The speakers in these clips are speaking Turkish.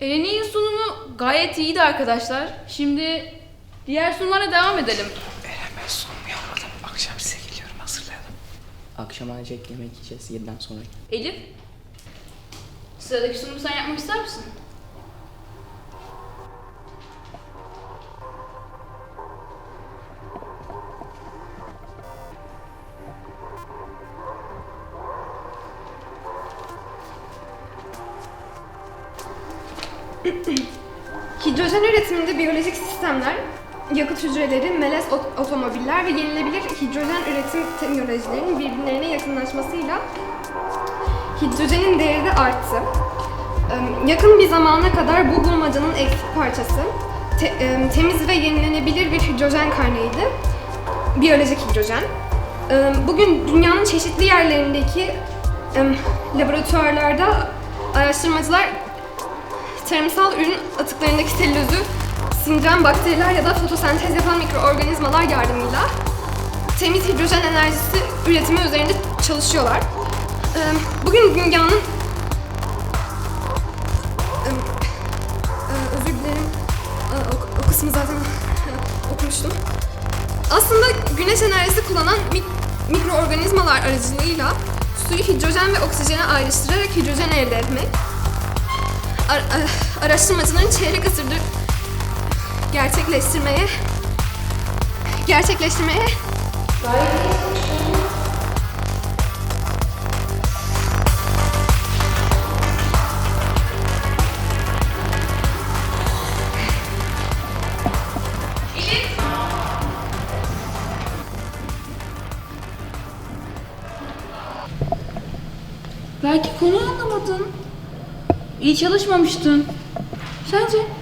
Eren'in sunumu gayet iyiydi arkadaşlar. Şimdi diğer sunumlara devam edelim. Eren ben sunum yapmadım. Akşam size geliyorum hazırlayalım. Akşam ancak yemek yiyeceğiz 7'den sonra. Elif, sıradaki sunumu sen yapmak ister misin? Yakıt hücreleri, melez ot- otomobiller ve yenilebilir hidrojen üretim teknolojilerinin birbirlerine yakınlaşmasıyla hidrojenin değeri de arttı. Yakın bir zamana kadar bu bulmacanın eksik parçası te- em, temiz ve yenilenebilir bir hidrojen kaynağıydı. Biyolojik hidrojen. Bugün dünyanın çeşitli yerlerindeki laboratuvarlarda araştırmacılar tarımsal ürün atıklarındaki selülozü sindiren bakteriler ya da fotosentez yapan mikroorganizmalar yardımıyla temiz hidrojen enerjisi üretimi üzerinde çalışıyorlar. Bugün dünyanın özür dilerim. O, kısmı zaten okumuştum. Aslında güneş enerjisi kullanan mik- mikroorganizmalar aracılığıyla suyu hidrojen ve oksijene ayrıştırarak hidrojen elde etmek ar- ar- araştırmacıların çeyrek asırdır gerçekleştirmeye gerçekleştirmeye Belki konuyu anlamadın. İyi çalışmamıştın. Sence?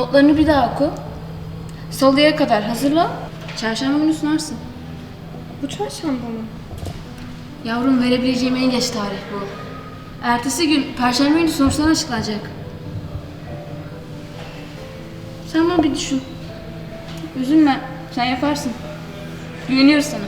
Notlarını bir daha oku. Salıya kadar hazırla. Çarşamba günü sunarsın. bu çarşamba mı? Yavrum verebileceğim en geç tarih bu. Ertesi gün Perşembe günü sonuçlar açıklanacak. Sen bunu bir düşün. Üzülme, sen yaparsın. Güveniyoruz sana.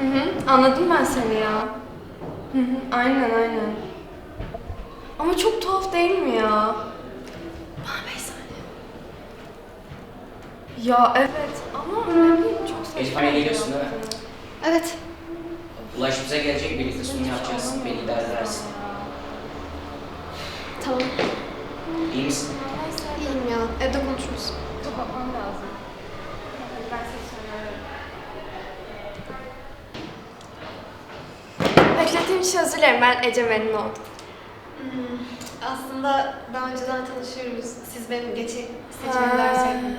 Hı hı, anladım ben seni ya. Hı hı, aynen aynen. Ama çok tuhaf değil mi ya? Bana beş saniye. Ya evet ama önemli çok saçma. Elif Hanım'a geliyorsun değil mi? Evet. Ulaş bize gelecek birlikte sunum yapacağız. Beni idare edersin. Tamam. İyi misin? İyiyim ya. Evde konuşuruz. Beklettiğim için özür dilerim. Ben Ece memnun oldum. Aslında daha önceden tanışıyoruz. Siz benim geçen Ha. yapmadınız.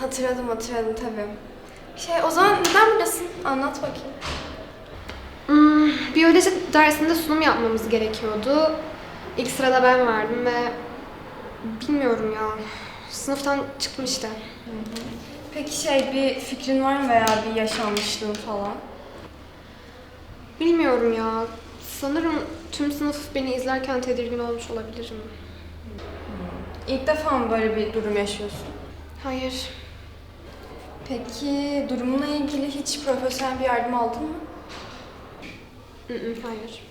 Hatırladım hatırladım tabii. Şey o zaman neden buradasın? Anlat bakayım. Hmm, biyoloji dersinde sunum yapmamız gerekiyordu. İlk sırada ben vardım ve bilmiyorum ya. Sınıftan çıktım işte. Peki şey bir fikrin var mı veya bir yaşanmışlığın falan? Bilmiyorum ya. Sanırım tüm sınıf beni izlerken tedirgin olmuş olabilirim. İlk defa mı böyle bir durum yaşıyorsun? Hayır. Peki durumunla ilgili hiç profesyonel bir yardım aldın mı? Hayır.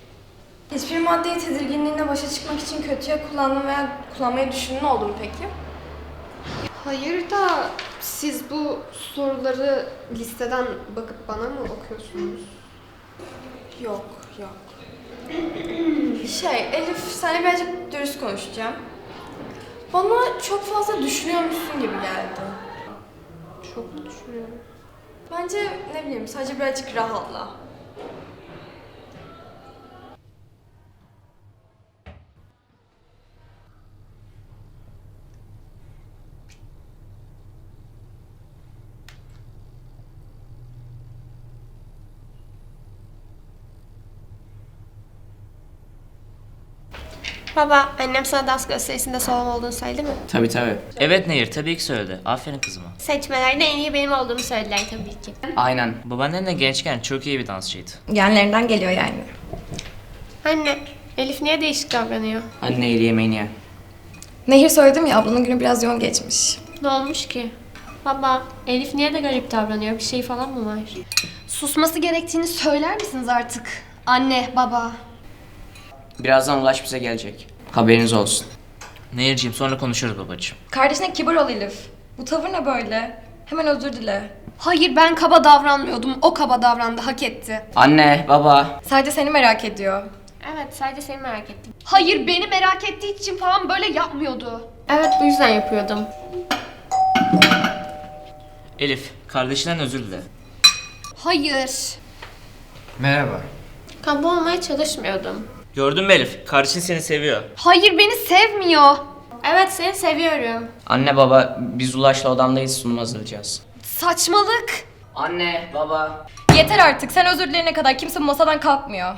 Hiçbir maddeyi tedirginliğine başa çıkmak için kötüye kullandın veya kullanmayı düşündün oldu mu peki? Hayır da siz bu soruları listeden bakıp bana mı okuyorsunuz? Yok, yok. Şey, Elif, seninle birazcık dürüst konuşacağım. Bana çok fazla düşünüyormuşsun gibi geldi. Çok düşünüyorum. Bence ne bileyim sadece birazcık rahatla. Baba, annem sana dans gösterisinde solum olduğunu söyledi mi? Tabii tabii. Evet Nehir tabii ki söyledi. Aferin kızıma. Seçmelerde en iyi benim olduğumu söylediler tabii ki. Aynen. Babaannen de gençken çok iyi bir dansçıydı. Genlerinden geliyor yani. Anne, Elif niye değişik davranıyor? Anne eli yemeğini ye. Nehir söyledim ya ablanın günü biraz yoğun geçmiş. Ne olmuş ki? Baba, Elif niye de garip davranıyor? Bir şey falan mı var? Susması gerektiğini söyler misiniz artık? Anne, baba. Birazdan Ulaş bize gelecek. Haberiniz olsun. Nehirciğim sonra konuşuruz babacığım. Kardeşine kibar ol Elif. Bu tavır ne böyle? Hemen özür dile. Hayır ben kaba davranmıyordum. O kaba davrandı, hak etti. Anne, baba. Sadece seni merak ediyor. Evet, sadece seni merak ettim. Hayır beni merak ettiği için falan böyle yapmıyordu. Evet, bu yüzden yapıyordum. Elif, kardeşinden özür dile. Hayır. Merhaba. Kaba olmaya çalışmıyordum. Gördün mü Elif? Kardeşin seni seviyor. Hayır beni sevmiyor. Evet, seni seviyorum. Anne, baba. Biz Ulaş'la odamdayız sunum hazırlayacağız. Saçmalık. Anne, baba. Yeter artık. Sen özür dileyene kadar kimse bu masadan kalkmıyor.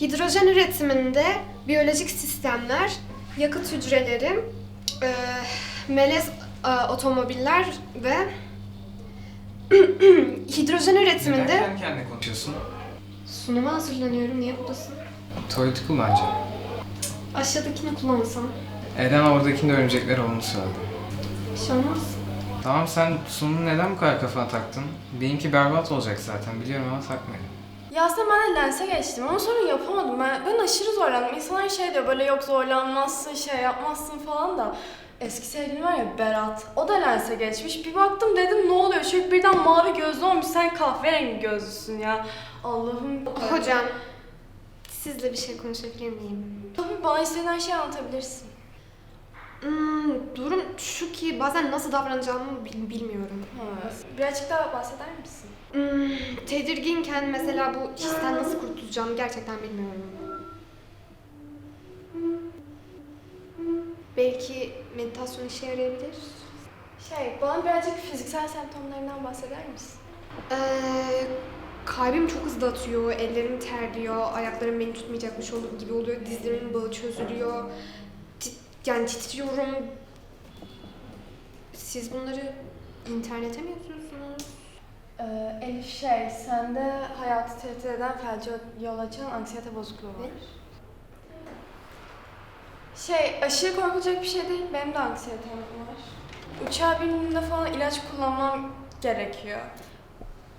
Hidrojen üretiminde biyolojik sistemler, yakıt hücreleri, e, melez e, otomobiller ve hidrojen üretiminde Neden kendi kendine konuşuyorsun? Sunuma hazırlanıyorum. Niye buradasın? Tuvaleti kullanacağım. Aşağıdakini kullansam. Eden oradakinde örümcekler olduğunu söyledi. Bir şey olmaz. Tamam sen sunumu neden bu kadar kafana taktın? Benimki berbat olacak zaten biliyorum ama takmayın. Ya aslında ben de lense geçtim ama sonra yapamadım. Ben, ben aşırı zorlandım. İnsanlar şey diyor böyle yok zorlanmazsın, şey yapmazsın falan da. Eski sevgilim var ya Berat. O da lense geçmiş. Bir baktım dedim ne oluyor? Çünkü birden mavi gözlü olmuş. Sen kahverengi gözlüsün ya. Allah'ım. Hocam, sizle bir şey konuşabilir miyim? Tabii bana istediğin her şeyi anlatabilirsin. Hmm, durum şu ki bazen nasıl davranacağımı bil- bilmiyorum. Birazcık daha bahseder misin? Hmm, tedirginken mesela bu histen nasıl kurtulacağımı gerçekten bilmiyorum. Belki meditasyon işe yarayabilir. Şey, bana birazcık fiziksel semptomlarından bahseder misin? Ee, kalbim çok hızlı atıyor, ellerim terliyor, ayaklarım beni tutmayacakmış gibi oluyor, dizlerimin bağı çözülüyor. Tit- yani titriyorum. Siz bunları internete mi yazıyorsunuz? Ee, Elif şey, sende hayatı tehdit eden felce yol açan anksiyete bozukluğu var. Şey, aşırı korkulacak bir şey değil. Benim de anksiyetem var. Uçağa bindiğimde falan ilaç kullanmam gerekiyor.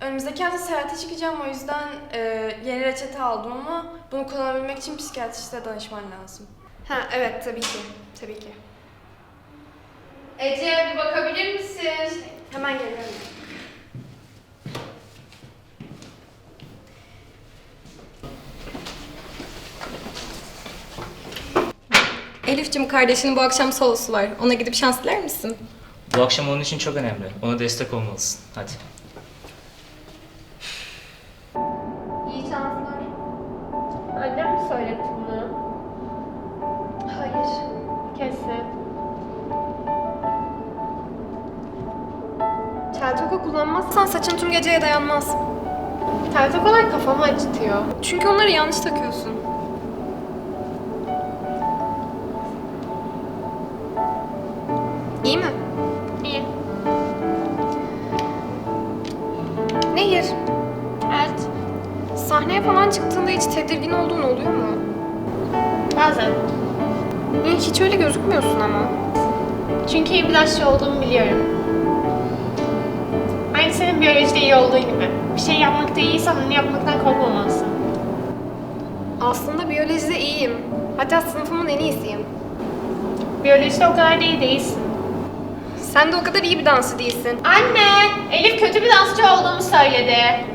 Önümüzdeki hafta seyahate çıkacağım o yüzden e, yeni reçete aldım ama bunu kullanabilmek için psikiyatriste danışman lazım. Ha evet tabii ki, tabii ki. Ece bir bakabilir misin? Hemen geliyorum. Elif'cim kardeşinin bu akşam solosu var. Ona gidip şans diler misin? Bu akşam onun için çok önemli. Ona destek olmalısın. Hadi. İyi şanslar. Annem mi bunu? Hayır. Kesin. Teltoka kullanmazsan saçın tüm geceye dayanmaz. Teltokalar kafamı acıtıyor. Çünkü onları yanlış takıyorsun. Hiç tedirgin olduğun oluyor mu? Bazen. Hiç öyle gözükmüyorsun ama? Çünkü iyi bir aşçı olduğumu biliyorum. Aynı senin biyolojide iyi olduğu gibi. Bir şey yapmakta iyiysen onu yapmaktan korkmamalısın. Aslında biyolojide iyiyim. Hatta sınıfımın en iyisiyim. Biyolojide o kadar da iyi değilsin. Sen de o kadar iyi bir dansçı değilsin. Anne! Elif kötü bir dansçı olduğumu söyledi.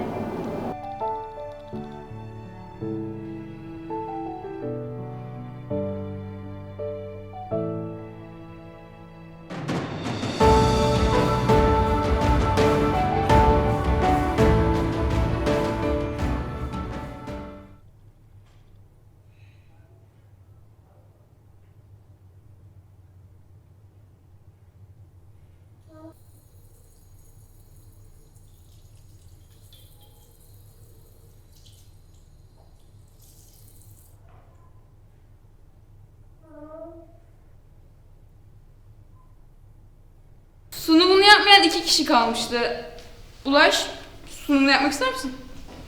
Yapmayan iki kişi kalmıştı. Ulaş, sunumunu yapmak ister misin?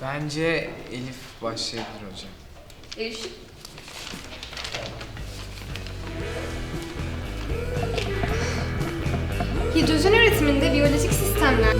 Bence Elif başlayabilir hocam. Elif. Hidrojen üretiminde biyolojik sistemler